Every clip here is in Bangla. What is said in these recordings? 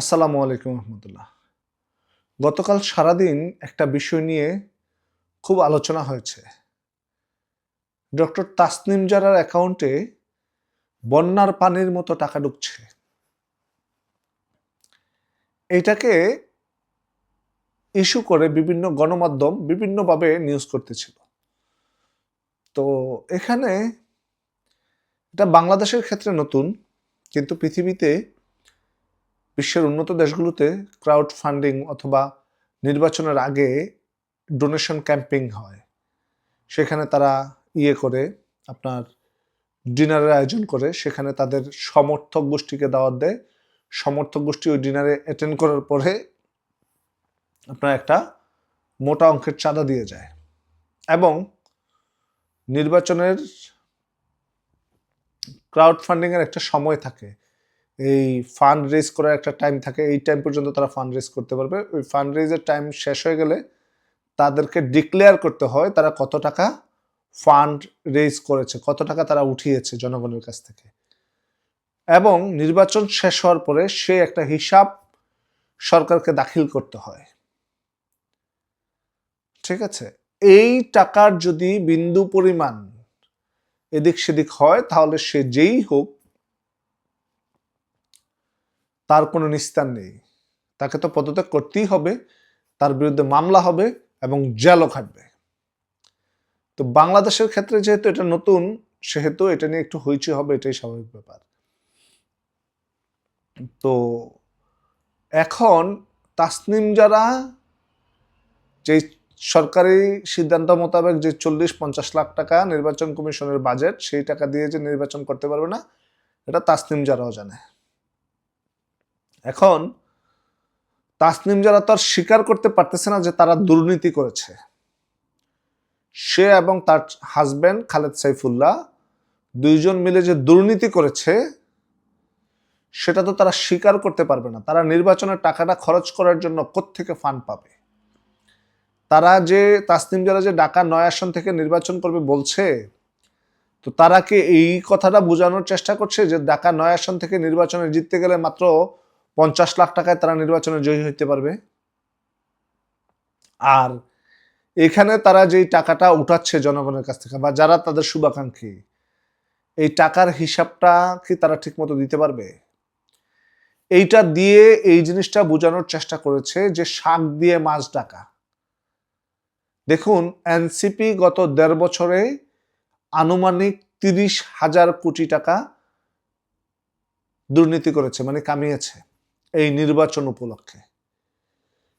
আসসালামু আলাইকুম রহমতুল্লাহ। গতকাল সারাদিন একটা বিষয় নিয়ে খুব আলোচনা হয়েছে। ডক্টর তাসনিম জারার অ্যাকাউন্টে বন্যার পানির মতো টাকা ঢুকছে। এটাকে ইস্যু করে বিভিন্ন গণমাধ্যম বিভিন্নভাবে নিউজ করতেছিল। তো এখানে এটা বাংলাদেশের ক্ষেত্রে নতুন, কিন্তু পৃথিবীতে বিশ্বের উন্নত দেশগুলোতে ক্রাউড ফান্ডিং অথবা নির্বাচনের আগে ডোনেশন ক্যাম্পিং হয়। সেখানে তারা ইয়ে করে, আপনার ডিনারের আয়োজন করে। সেখানে তাদের সমর্থক গোষ্ঠীকে দাওয়াত দেয়। সমর্থক গোষ্ঠী ওই ডিনারে অ্যাটেন্ড করার পরে আপনার একটা মোটা অঙ্কের চাঁদা দিয়ে যায়। এবং নির্বাচনের ক্রাউড ফান্ডিংয়ের একটা সময় থাকে। এই ফান্ড রেজ করার একটা টাইম থাকে, এই টাইম পর্যন্ত তারা ফান্ড রেজ করতে পারবে। ওই ফান্ড রেজের টাইম শেষ হয়ে গেলে তাদেরকে ডিক্লেয়ার করতে হয় তারা কত টাকা ফান্ড রেজ করেছে, কত টাকা তারা উঠিয়েছে জনগণের কাছ থেকে। এবং নির্বাচন শেষ হওয়ার পরে সে একটা হিসাব সরকারকে দাখিল করতে হয়। ঠিক আছে? এই টাকার যদি বিন্দু পরিমাণ এদিক সেদিক হয়, তাহলে সে যেই হোক তার কোনো নিস্তার নেই। তাকে তো পদত্যাগ করতেই হবে, তার বিরুদ্ধে মামলা হবে এবং জেলও খাটবে। তো বাংলাদেশের ক্ষেত্রে যেহেতু এটা নতুন, সেহেতু এটা নিয়ে একটু হইচই হবে, এটাই স্বাভাবিক ব্যাপার। তো এখন তাসনিম যারা যে সরকারি সিদ্ধান্ত মোতাবেক যে চল্লিশ পঞ্চাশ লাখ টাকা নির্বাচন কমিশনের বাজেট, সেই টাকা দিয়ে যে নির্বাচন করতে পারবে না, এটা তাসনিম যারাও জানে। এখন তাসনিম যারা তো আর স্বীকার করতে পারতেছে না যে তারা দুর্নীতি করেছে। সে এবং তার হাজব্যান্ড খালেদ সাইফুল্লাহ দুইজন মিলে যে দুর্নীতি করেছে, সেটা তো তারা স্বীকার করতে পারবে না। তারা নির্বাচনের টাকাটা খরচ করার জন্য কোত্থেকে ফান্ড পাবে? তারা যে তাসনিম যারা যে ঢাকা নয় আসন থেকে নির্বাচন করবে বলছে, তো তারা কি এই কথাটা বোঝানোর চেষ্টা করছে যে ঢাকা নয় আসন থেকে নির্বাচনে জিততে গেলে মাত্র পঞ্চাশ লাখ টাকায় তারা নির্বাচনে জয়ী হইতে পারবে। আর এখানে তারা যেই টাকাটা উঠাচ্ছে জনগণের কাছ থেকে বা যারা তাদের শুভাকাঙ্ক্ষী, এই টাকার হিসাবটা কি তারা ঠিকমতো দিতে পারবে? এইটা দিয়ে এই জিনিসটা বোঝানোর চেষ্টা করেছে যে শাক দিয়ে মাছ ডাকা। দেখুন, এনসিপি গত দেড় বছরে আনুমানিক তিরিশ হাজার কোটি টাকা দুর্নীতি করেছে মানে কামিয়েছে। এই নির্বাচন উপলক্ষে।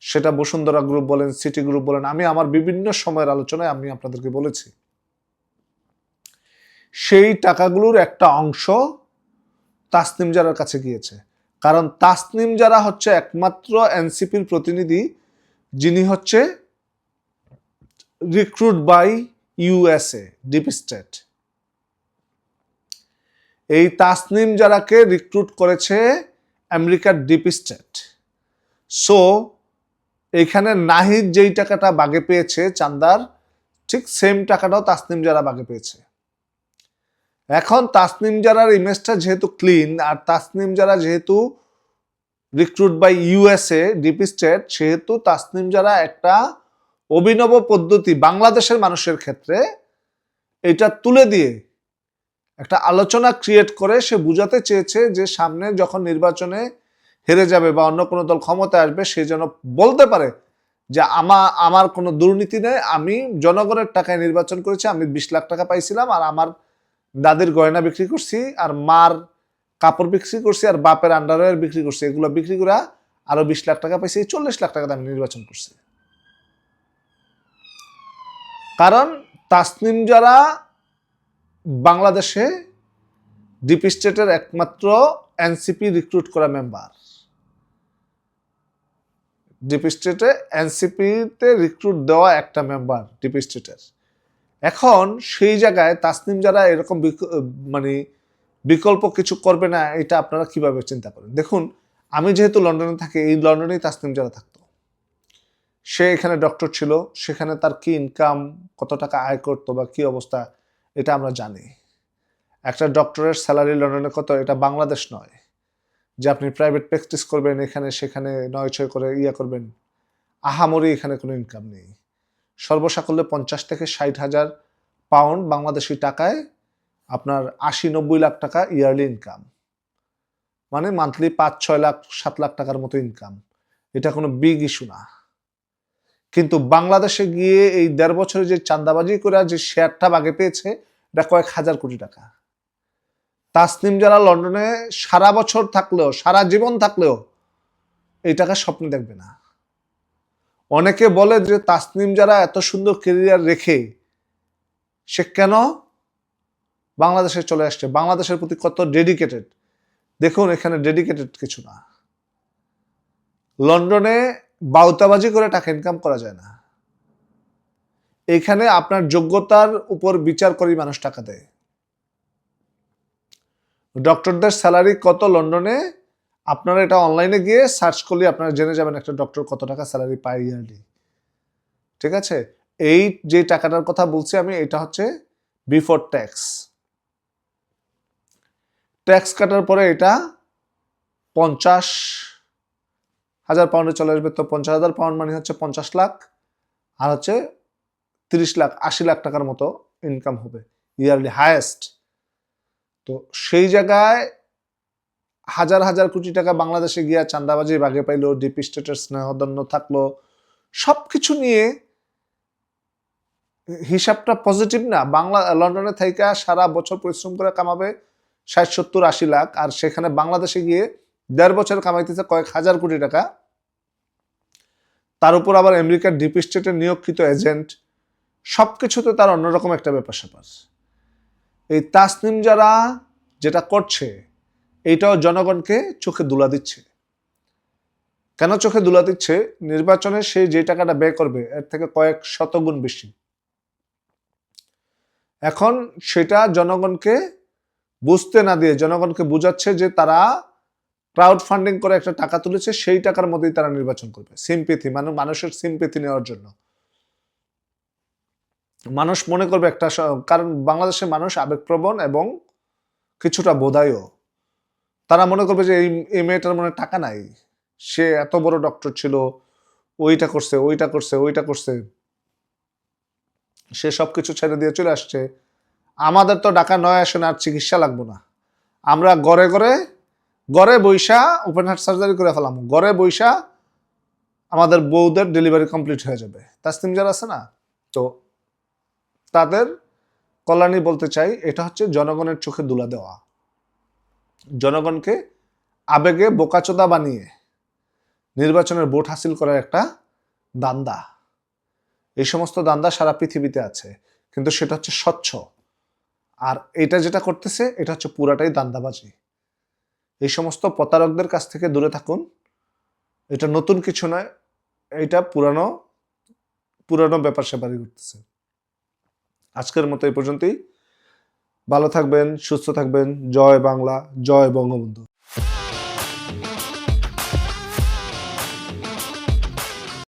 সেটা বসুন্ধরা গ্রুপ বলেন সিটি গ্রুপ বলেন, আমি আমার বিভিন্ন সময়ের আলোচনায় আমি আপনাদেরকে বলেছি। সেই টাকাগুলোর একটা অংশ তাসনিম জারার কাছে গিয়েছে। কারণ তাসনিম যারা হচ্ছে একমাত্র এনসিপির প্রতিনিধি, যিনি হচ্ছে recruit by USA deep state এই তাসনিম যারাকে রিক্রুট করেছে আমেরিকার ডিপ স্টেট। সো এখানে নাহিদ যেই টাকাটা বাগে পেয়েছে, চান্দার, ঠিক সেম টাকাটাও তাসনিম যারা বাগে পেয়েছে। এখন তাসনিম যারার ইমেজটা যেহেতু ক্লিন আর তাসনিম যারা যেহেতু recruit by USA deep state, সেহেতু তাসনিম যারা একটা অভিনব পদ্ধতি বাংলাদেশের মানুষের ক্ষেত্রে, এটা তুলে দিয়ে একটা আলোচনা ক্রিয়েট করে, সে বুঝাতে চেয়েছে যে সামনে যখন নির্বাচনে হেরে যাবে বা অন্য কোনো দল ক্ষমতায় আসবে, সে যেন বলতে পারে যে আমা, আমার কোনো দুর্নীতি নেই, আমি জনগণের টাকায় নির্বাচন করেছি, আমি বিশ লাখ টাকা পাইছিলাম আর আমার দাদির গয়না বিক্রি করছি আর মার কাপড় বিক্রি করছি আর বাপের আন্ডারওয়্যার বিক্রি করছি, এগুলো বিক্রি করে আরও বিশ লাখ টাকা পাইছি চল্লিশ লাখ টাকা আমি নির্বাচন করছি। কারণ তাসনিম যারা বাংলাদেশে ডিপ স্টেটের একমাত্র এনসিপি রিক্রুট করা মেম্বার। ডিপ স্টেটে এনসিপিতে রিক্রুট দেওয়া একটা মেম্বার ডিপ স্টেটের। এখন সেই জায়গায় তাসনিম যারা এরকম মানে বিকল্প কিছু করবে না, এটা আপনারা কীভাবে চিন্তা করেন? দেখুন, আমি যেহেতু লন্ডনে থাকি, এই লন্ডনেই তাসনিম যারা থাকতো। সে এখানে ডক্টর ছিল, সেখানে তার কি ইনকাম কত টাকা আয় করতো বা কি অবস্থা এটা আমরা জানি। একটা ডক্টরের স্যালারি লন্ডনে কত? এটা বাংলাদেশ নয়। যে আপনি প্রাইভেট প্র্যাকটিস করবেন এখানে, সেখানে নয় ছয় করে ইয়া করবেন, আহামরি এখানে কোনো ইনকাম নেই। সর্বসাকল্যে পঞ্চাশ থেকে ষাট হাজার পাউন্ড বাংলাদেশি টাকায় আপনার আশি নব্বই লাখ টাকা ইয়ারলি ইনকাম মানে মান্থলি পাঁচ, ছয় লাখ, সাত লাখ টাকার মতো ইনকাম এটা কোনো বিগ ইস্যু না। কিন্তু বাংলাদেশে গিয়ে এই দেড় বছরে যে চান্দাবাজি করে যে শেয়ারটা বাগে পেয়েছে এটা কয়েক হাজার কোটি টাকা। তাসনিম যারা লন্ডনে সারা বছর থাকলেও, সারা জীবন থাকলেও এই টাকা স্বপ্ন দেখবে না। অনেকে বলে যে তাসনিম যারা এত সুন্দর কেরিয়ার রেখে সে কেন বাংলাদেশে চলে আসছে? বাংলাদেশের প্রতি কত ডেডিকেটেড দেখুন, এখানে ডেডিকেটেড কিছু না। লন্ডনে বাউতাবাজি করে টাকা ইনকাম করা যায় না। এখানে আপনার যোগ্যতার উপর বিচার করেই মানুষ টাকা দেয়। ডক্টরদের স্যালারি কত লন্ডনে? আপনারা এটা অনলাইনে গিয়ে সার্চ করলে আপনারা জেনে যাবেন একটা ডক্টর কত টাকা স্যালারি পায় ইয়ারলি। ঠিক আছে? এই যে টাকাটার কথা বলছি আমি, এটা হচ্ছে বিফোর ট্যাক্স। ট্যাক্স কাটার পরে এটা পঞ্চাশ হাজার পাউন্ডে চলে আসবে। তো পঞ্চাশ হাজার পাউন্ড মানে হচ্ছে পঞ্চাশ লাখ। আর হচ্ছে তিরিশ লাখ, আশি লাখ টাকার মতো ইনকাম হবে ইয়ারলি হায়েস্ট তো সেই জায়গায় হাজার হাজার কোটি টাকা বাংলাদেশে গিয়া চান্দাবাজি বাগে পাইলো ডিপি স্টেটের স্নেহদন্য থাকল সব কিছু নিয়ে হিসাবটা পজিটিভ না। বাংলা, লন্ডনে থাইকা সারা বছর পরিশ্রম করে কামাবে ষাট, সত্তর, আশি লাখ, আর সেখানে বাংলাদেশে গিয়ে দেড় বছর কামাইতেছে কয়েক হাজার কোটি টাকা। তার উপর আবার আমেরিকার ডিপ স্টেটের নিয়োগকৃত এজেন্ট সব কিছুতে তার অন্যরকম একটা ব্যাপার স্যাপার। এই তাসনিম যারা যেটা করছে, এইটাও জনগণকে চোখে দুলা দিচ্ছে। কেন চোখে দুলা দিচ্ছে? নির্বাচনে সে যে টাকাটা ব্যয় করবে, এর থেকে কয়েক শতগুণ বেশি। এখন সেটা জনগণকে বুঝতে না দিয়ে, জনগণকে বুঝাচ্ছে যে তারা ক্রাউড ফান্ডিং করে একটা টাকা তুলেছে, সেই টাকার মধ্যেই তারা নির্বাচন করবে। সিম্পেথি মানে মানুষের সিম্পেথি নেওয়ার জন্য। মানুষ মনে করবে একটা কারণ বাংলাদেশের মানুষ আবেগপ্রবণ এবং কিছুটা বোধায়ও তারা মনে করবে যে এই এই মেয়েটার মনে টাকা নাই। সে এত বড় ডক্টর ছিল, ওইটা করছে ওইটা করছে ওইটা করছে। সে সব কিছু ছেড়ে দিয়ে চলে আসছে। আমাদের তো ডাকা নয় আসে না আর চিকিৎসা লাগবো না। আমরা গড়ে গড়ে গড়ে বৈশা ওপেন হার্ট সার্জারি করে ফেলাম। গড়ে বৈশা আমাদের বউদের ডেলিভারি কমপ্লিট হয়ে যাবে। তাসলিম যারা আছে না? তো তাদের কল্যাণী বলতে চাই, এটা হচ্ছে জনগণের চোখে দুলা দেওয়া। জনগণকে আবেগে বোকাচোদা বানিয়ে নির্বাচনের ভোট হাসিল করার একটা দান্দা। এই সমস্ত দান্দা সারা পৃথিবীতে আছে, কিন্তু সেটা হচ্ছে স্বচ্ছ। আর এটা যেটা করতেছে, এটা হচ্ছে পুরাটাই দান্দাবাজি। এই সমস্ত প্রতারকদের কাছ থেকে দূরে থাকুন। এটা নতুন কিছু নয়, এটা পুরানো পুরানো ব্যাপার স্যাপারই করতেছে আজকের মতো এই পর্যন্তই। ভালো থাকবেন সুস্থ থাকবেন। জয় বাংলা জয় বঙ্গবন্ধু।